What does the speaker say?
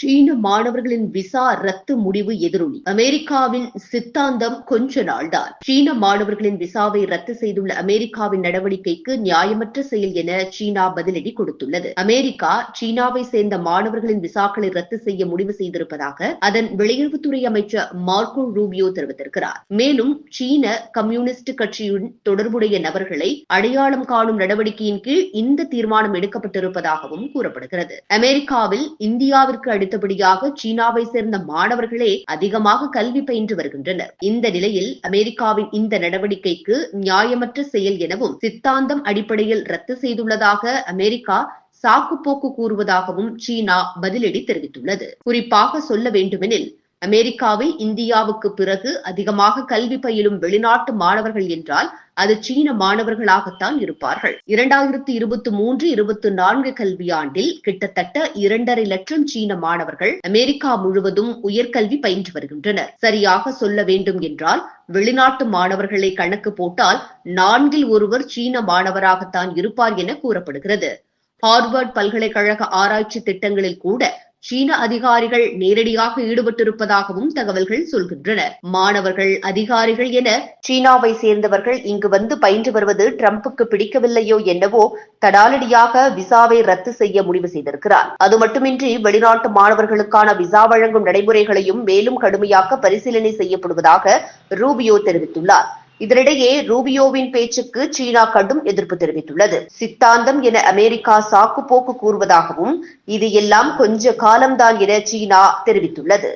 சீன மாணவர்களின் விசா ரத்து முடிவு எதிரொலி. அமெரிக்காவின் சித்தாந்தம் கொஞ்ச நாள்தான். சீன மாணவர்களின் விசாவை ரத்து செய்துள்ள அமெரிக்காவின் நடவடிக்கைக்கு நியாயமற்ற செயல் என சீனா பதிலடி கொடுத்துள்ளது. அமெரிக்கா சீனாவை சேர்ந்த மாணவர்களின் விசாக்களை ரத்து செய்ய முடிவு செய்திருப்பதாக அதன் வெளியுறவுத்துறை அமைச்சர் மார்க்கோ ரூபியோ தெரிவித்திருக்கிறார். மேலும் சீன கம்யூனிஸ்ட் கட்சியுடன் தொடர்புடைய நபர்களை அடையாளம் காணும் நடவடிக்கையின் கீழ் இந்த தீர்மானம் எடுக்கப்பட்டிருப்பதாகவும் கூறப்படுகிறது. அமெரிக்காவில் இந்தியாவிற்கு அடுத்தபடியாக சீனாவை சேர்ந்த மாணவர்களே அதிகமாக கல்வி பயின்று வருகின்றனர். இந்த நிலையில் அமெரிக்காவின் இந்த நடவடிக்கைக்கு நியாயமற்ற செயல் எனவும் சித்தாந்தம் அடிப்படையில் ரத்து செய்துள்ளதாக அமெரிக்கா சாக்குப்போக்கு கூறுவதாகவும் சீனா பதிலடி தெரிவித்துள்ளது. குறிப்பாக சொல்ல வேண்டுமெனில் அமெரிக்காவில் இந்தியாவுக்கு பிறகு அதிகமாக கல்வி பயிலும் வெளிநாட்டு மாணவர்கள் என்றால் அது சீன மாணவர்களாகத்தான் இருப்பார்கள். இரண்டாயிரத்தி இருபத்தி மூன்று இருபத்தி நான்கு கல்வியாண்டில் கிட்டத்தட்ட இரண்டரை லட்சம் சீன மாணவர்கள் அமெரிக்கா முழுவதும் உயர்கல்வி பயின்று வருகின்றனர். சரியாக சொல்ல வேண்டும் என்றால் வெளிநாட்டு மாணவர்களை கணக்கு போட்டால் நான்கில் ஒருவர் சீன மாணவராகத்தான் இருப்பார் என கூறப்படுகிறது. ஹார்வர்ட் பல்கலைக்கழக ஆராய்ச்சி திட்டங்களில் கூட சீன அதிகாரிகள் நேரடியாக ஈடுபட்டிருப்பதாகவும் தகவல்கள் சொல்கின்றன. மாணவர்கள் அதிகாரிகள் என சீனாவை சேர்ந்தவர்கள் இங்கு வந்து பயின்று வருவது டிரம்புக்கு பிடிக்கவில்லையோ என்னவோ தடாலடியாக விசாவை ரத்து செய்ய முடிவு செய்திருக்கிறார். அது மட்டுமின்றி வெளிநாட்டு மாணவர்களுக்கான விசா வழங்கும் நடைமுறைகளையும் மேலும் கடுமையாக பரிசீலனை செய்யப்படுவதாக ரூபியோ தெரிவித்துள்ளார். இதனிடையே ரூபியோவின் பேச்சுக்கு சீனா கடும் எதிர்ப்பு தெரிவித்துள்ளது. சித்தாந்தம் என அமெரிக்கா சாக்கு போக்கு கூறுவதாகவும் இது எல்லாம் கொஞ்ச காலம்தான் என சீனா தெரிவித்துள்ளது.